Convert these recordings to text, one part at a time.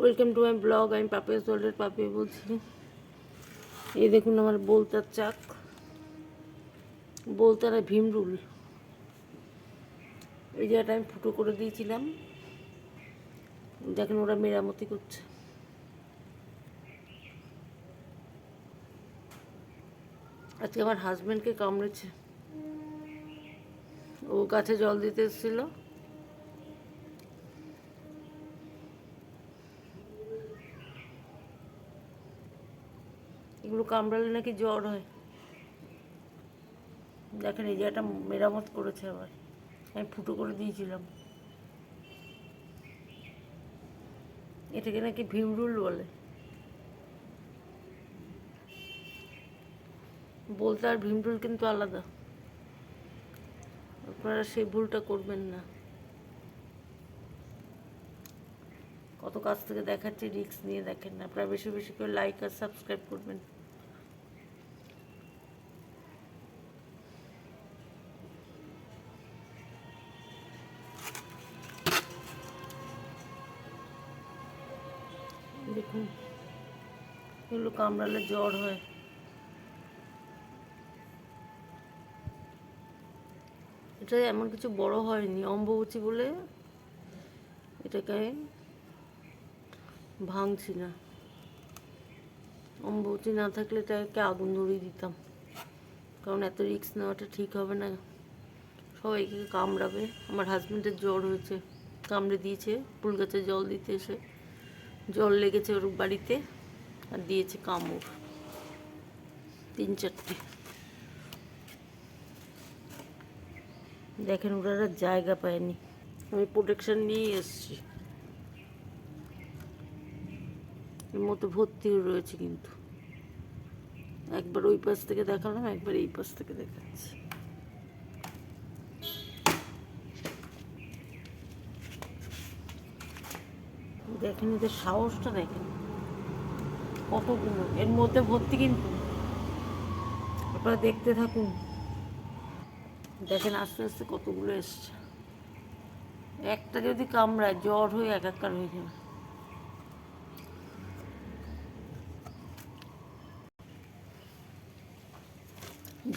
Welcome to my blog আমি পাপিয়া সোল্ডের পাপি বলছি এই দেখুন আমার বলতার চাক। বলতার ভীমরুল এই জায়গাটা আমি ফুটো করে দিয়েছিলাম। দেখেন ওরা মেরামতি করছে। আজকে আমার হাজব্যান্ডকে কামড়েছে। ও গাছে জল দিতে এসেছিল। এগুলো কামড়ালে নাকি জ্বর হয়। দেখেন, এই জায়গাটা মেরামত করেছে আবার। আমি ফুটো করে দিয়েছিলাম। এটাকে নাকি ভীমরুল বলে। বলতে আর ভীমরুল কিন্তু আলাদা। আপনারা সেই ভুলটা করবেন না। কত কাছ থেকে দেখাচ্ছি, রিস্ক নিয়ে দেখেন না। আপনারা বেশি বেশি করে লাইক আর সাবস্ক্রাইব করবেন। দেখুন। এগুলো কামড়ালে জ্বর হয়। এটা এমন কিছু বড় হয়নি অম্বুচি বলে এটাকে ভাঙছি না। অম্বুচি না থাকলে এটাকে আগুন ধরিয়ে দিতাম। কারণ এত রিস্ক নেওয়াটা ঠিক হবে না। সবাইকে কামড়াবে। আমার হাজব্যান্ডের জ্বর হয়েছে, কামড়ে দিয়েছে, ফুল গাছে জল দিতে এসে। জল লেগেছে ওর বাড়িতে আর দিয়েছে কামড়, তিন চারটে। দেখেন ওরা জায়গা পায়নি। আমি প্রোটেকশন নিয়েই এসছি। এর মতো ভর্তি রয়েছে কিন্তু। একবার ওই পাশ থেকে দেখালাম, একবার এই পাশ থেকে দেখাচ্ছি। দেখেন এদের সাহসটা দেখেন। কতগুলো? এর মধ্যে ভর্তি কিন্তু। আপনারা দেখতে থাকুন। দেখেন আস্তে আস্তে কতগুলো এসছে। একটা যদি কামড়ায়, জ্বর হয়ে একাকার হয়ে যাবে।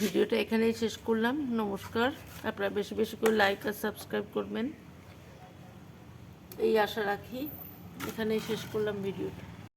ভিডিওটা এখানেই শেষ করলাম। নমস্কার। আপনারা বেশি বেশি করে লাইক আর সাবস্ক্রাইব করবেন। এই আশা রাখি। এখানেই শেষ করলাম ভিডিওটা